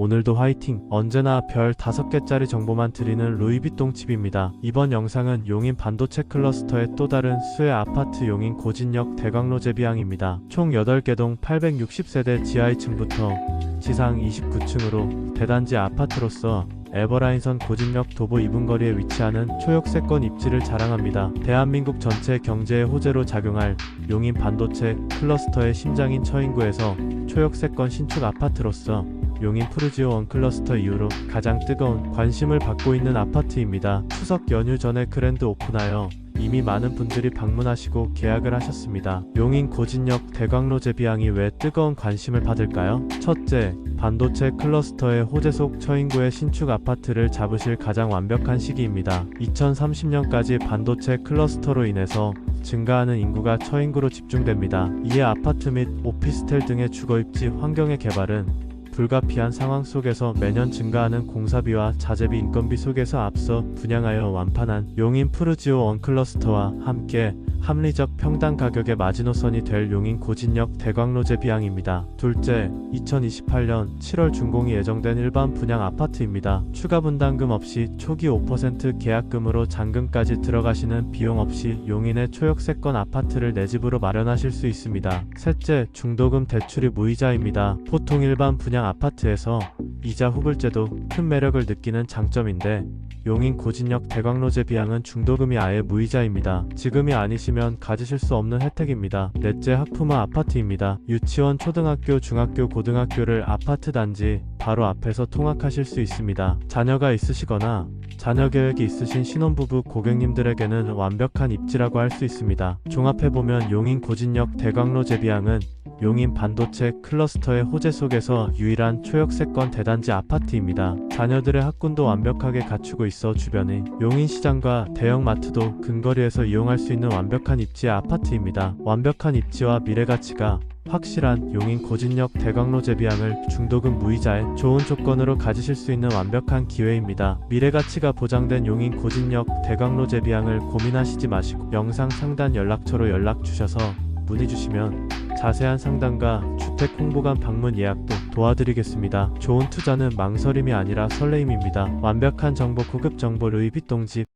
오늘도 화이팅! 언제나 별 5개짜리 정보만 드리는 루이비통 집입니다. 이번 영상은 용인 반도체 클러스터의 또 다른 수혜 아파트 용인 고진역 대광로 제비항입니다. 총 8개 동 860세대 지하 2층부터 지상 29층으로 대단지 아파트로서 에버라인선 고진역 도보 2분 거리에 위치하는 초역세권 입지를 자랑합니다. 대한민국 전체 경제의 호재로 작용할 용인 반도체 클러스터의 심장인 처인구에서 초역세권 신축 아파트로서 용인 푸르지오 원 클러스터 이후로 가장 뜨거운 관심을 받고 있는 아파트입니다. 추석 연휴 전에 그랜드 오픈하여 이미 많은 분들이 방문하시고 계약을 하셨습니다. 용인 고진역 대광로 제비항이 왜 뜨거운 관심을 받을까요? 첫째, 반도체 클러스터의 호재 속 처인구의 신축 아파트를 잡으실 가장 완벽한 시기입니다. 2030년까지 반도체 클러스터로 인해서 증가하는 인구가 처인구로 집중됩니다. 이에 아파트 및 오피스텔 등의 주거입지 환경의 개발은 불가피한 상황 속에서 매년 증가하는 공사비와 자재비 인건비 속에서 앞서 분양하여 완판한 용인 푸르지오 원클러스터와 함께 합리적 평당 가격의 마지노선이 될 용인 고진역 대광로 제비항입니다. 둘째, 2028년 7월 준공이 예정된 일반 분양 아파트입니다. 추가 분담금 없이 초기 5% 계약금으로 잔금까지 들어가시는 비용 없이 용인의 초역세권 아파트를 내 집으로 마련하실 수 있습니다. 셋째, 중도금 대출이 무이자입니다. 보통 일반 분양 아파트에서 이자 후불제도 큰 매력을 느끼는 장점인데 용인 고진역 대광로제 비양은 중도금이 아예 무이자입니다. 지금이 아니시면 가지실 수 없는 혜택입니다. 넷째 학부모 아파트입니다. 유치원, 초등학교, 중학교, 고등학교를 아파트 단지 바로 앞에서 통학하실 수 있습니다. 자녀가 있으시거나 자녀 계획이 있으신 신혼부부 고객님들에게는 완벽한 입지라고 할 수 있습니다. 종합해보면 용인 고진역 대광로 제비항은 용인 반도체 클러스터의 호재 속에서 유일한 초역세권 대단지 아파트입니다. 자녀들의 학군도 완벽하게 갖추고 있어 주변의 용인시장과 대형마트도 근거리에서 이용할 수 있는 완벽한 입지의 아파트입니다. 완벽한 입지와 미래가치가 확실한 용인 고진역 대광로 제비항을 중도금 무이자에 좋은 조건으로 가지실 수 있는 완벽한 기회입니다. 미래가치가 보장된 용인 고진역 대광로 제비항을 고민하시지 마시고 영상 상단 연락처로 연락 주셔서 문의 주시면 자세한 상담과 주택 홍보관 방문 예약도 도와드리겠습니다. 좋은 투자는 망설임이 아니라 설레임입니다. 완벽한 정보 고급 정보 루이비통집